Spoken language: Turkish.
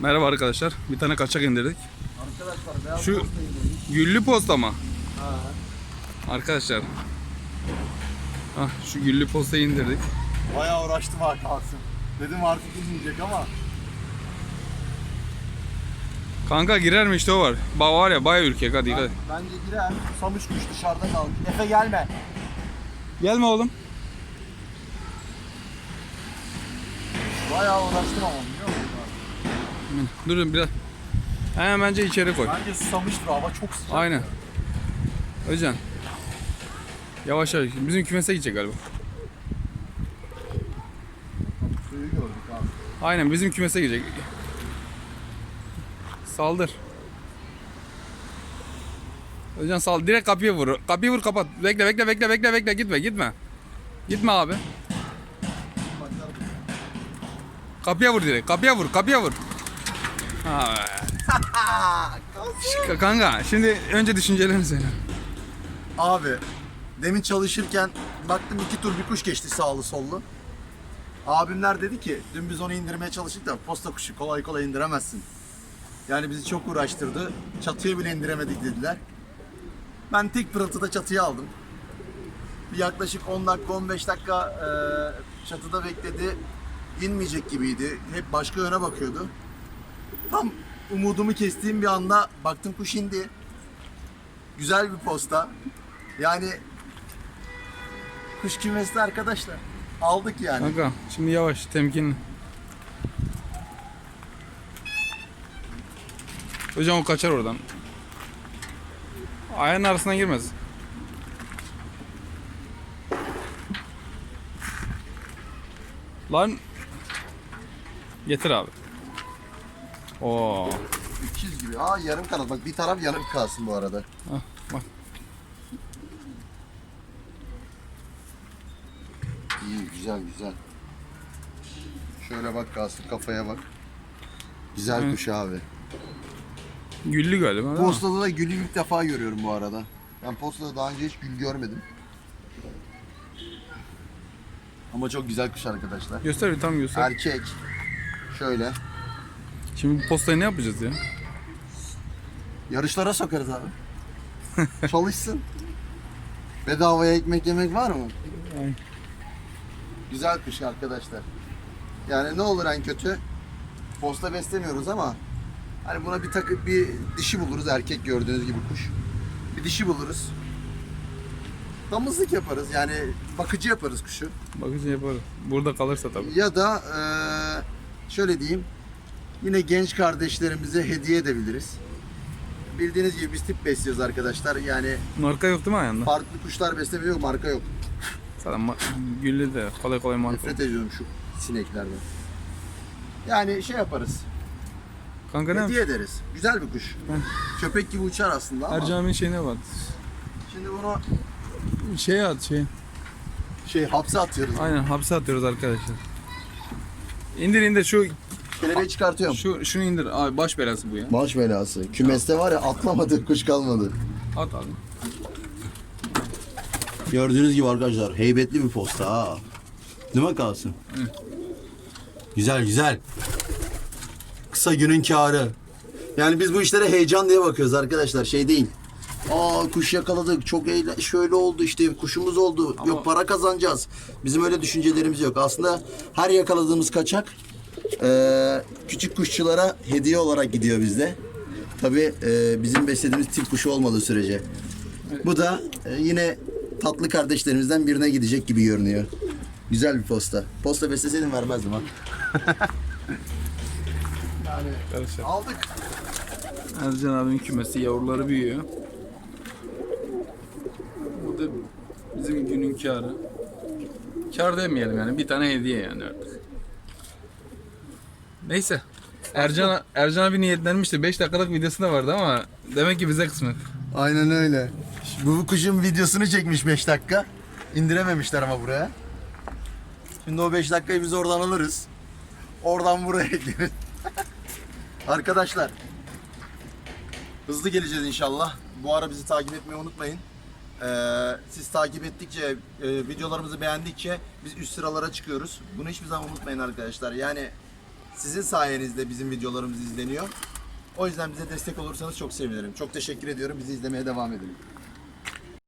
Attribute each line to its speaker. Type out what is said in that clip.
Speaker 1: Merhaba arkadaşlar. Bir tane kaçak indirdik.
Speaker 2: Arkadaşlar beyaz
Speaker 1: Şu-. Güllü posta mı?
Speaker 2: Ha.
Speaker 1: Arkadaşlar. Ah şu güllü postayı indirdik.
Speaker 2: Bayağı uğraştım ha kalsın. Dedim artık inmeyecek ama.
Speaker 1: Kanka girer mi işte o var. Ba var ya baya ürkek hadi hadi.
Speaker 2: bence girer. Susamış kuş dışarıda kaldı. Efe gelme.
Speaker 1: Gelme oğlum.
Speaker 2: Bayağı uğraştım ama biliyor musun?
Speaker 1: Durun biraz. Hemen bence içeri koy.
Speaker 2: Bence susamıştır hava çok sıcak.
Speaker 1: Aynen. Özcan. Yavaş yavaş. Bizim kümese gidecek galiba.
Speaker 2: Suyu gördük abi.
Speaker 1: Aynen bizim kümese gidecek. Saldır. Özcan sal. Direkt kapıya vur. Kapıyı vur kapat. Bekle bekle bekle bekle bekle gitme gitme. Gitme abi. Kapıya vur direkt. Kapıya vur. Kapıya vur. Ha. Ş- Kanka şimdi önce düşüncelerini söyle.
Speaker 2: Abi demin çalışırken baktım iki tur bir kuş geçti sağlı sollu. Abimler dedi ki dün biz onu indirmeye çalıştık da posta kuşu kolay kolay indiremezsin. Yani bizi çok uğraştırdı. Çatıya bile indiremedik dediler. Ben tek pırıltıda çatıya aldım. Bir yaklaşık 10 dakika 15 dakika e, çatıda bekledi. İnmeyecek gibiydi. Hep başka yöne bakıyordu. Tam umudumu kestiğim bir anda baktım kuş indi. Güzel bir posta. Yani kuş kümesi arkadaşlar. Aldık yani.
Speaker 1: Kanka şimdi yavaş temkinli. Hocam o kaçar oradan. Ayağın arasına girmez. Lan Getir abi. Oo.
Speaker 2: 200 gibi. Aa yarım kanat. Bak bir taraf yanık kalsın bu arada.
Speaker 1: Hah, bak.
Speaker 2: İyi güzel güzel. Şöyle bak kalsın kafaya bak. Güzel
Speaker 1: Evet.
Speaker 2: kuş abi.
Speaker 1: Güllü galiba. değil mi?
Speaker 2: Postada da gülü ilk defa görüyorum bu arada. Ben postada daha önce hiç gül görmedim. Ama çok güzel kuş arkadaşlar.
Speaker 1: Göster bir tam göster.
Speaker 2: Erkek. Şöyle.
Speaker 1: Şimdi bu postayı ne yapacağız ya?
Speaker 2: Yarışlara sokarız abi. Çalışsın. Bedavaya ekmek yemek var mı?
Speaker 1: Ay.
Speaker 2: Güzel kuş arkadaşlar. Yani ne olur en kötü posta beslemiyoruz ama hani buna bir takı bir dişi buluruz erkek gördüğünüz gibi kuş. Bir dişi buluruz. Damızlık yaparız yani bakıcı yaparız kuşu.
Speaker 1: Bakıcı yaparız. Burada kalırsa tabii.
Speaker 2: Ya da eee, şöyle diyeyim yine genç kardeşlerimize hediye edebiliriz. Bildiğiniz gibi biz tip besliyoruz arkadaşlar. Yani
Speaker 1: Marka yok değil mi ayağında?
Speaker 2: farklı kuşlar beslemiyor marka yok.
Speaker 1: Zaten ma- güllü de kolay kolay marka.
Speaker 2: Nefret ediyorum şu sineklerden. Yani şey yaparız.
Speaker 1: Kanka ne
Speaker 2: Hediye ederiz. Güzel bir kuş. Köpek gibi uçar aslında ama.
Speaker 1: Ercami'nin şeyine bak.
Speaker 2: Şimdi bunu
Speaker 1: Şey at şey.
Speaker 2: şey hapse atıyoruz.
Speaker 1: Aynen hapse atıyoruz arkadaşlar. İndir indir şu
Speaker 2: Kelebeği çıkartıyorum.
Speaker 1: şu şunu indir. Abi baş belası bu ya.
Speaker 2: Baş belası. Kümeste var ya atlamadığı kuş kalmadı.
Speaker 1: At abi.
Speaker 2: Gördüğünüz gibi arkadaşlar heybetli bir posta ha. Değil mi kalsın? Güzel güzel. Kısa günün karı. Yani biz bu işlere heyecan diye bakıyoruz arkadaşlar şey değil. Aa kuş yakaladık çok eğlen şöyle oldu işte kuşumuz oldu
Speaker 1: Ama-
Speaker 2: yok para kazanacağız. Bizim öyle düşüncelerimiz yok. Aslında her yakaladığımız kaçak eee, küçük kuşçulara hediye olarak gidiyor bizde. Tabii eee, bizim beslediğimiz tip kuşu olmadığı sürece. Bu da e, yine tatlı kardeşlerimizden birine gidecek gibi görünüyor. Güzel bir posta. Posta besleseydim vermezdim ha. yani aldık.
Speaker 1: Ercan abinin kümesi yavruları büyüyor. Bu da bizim günün karı. Kar demeyelim yani bir tane hediye yani artık. Neyse. Ercan, Ercan abi niyetlenmişti. 5 dakikalık videosu da vardı ama demek ki bize kısmet.
Speaker 2: Aynen öyle. Bu kuşun videosunu çekmiş 5 dakika. İndirememişler ama buraya. Şimdi o 5 dakikayı biz oradan alırız. Oradan buraya ekleriz. Arkadaşlar. Hızlı geleceğiz inşallah. Bu ara bizi takip etmeyi unutmayın. Ee, siz takip ettikçe, e, videolarımızı beğendikçe biz üst sıralara çıkıyoruz. Bunu hiçbir zaman unutmayın arkadaşlar. Yani Sizin sayenizde bizim videolarımız izleniyor. O yüzden bize destek olursanız çok sevinirim. Çok teşekkür ediyorum. Bizi izlemeye devam edin.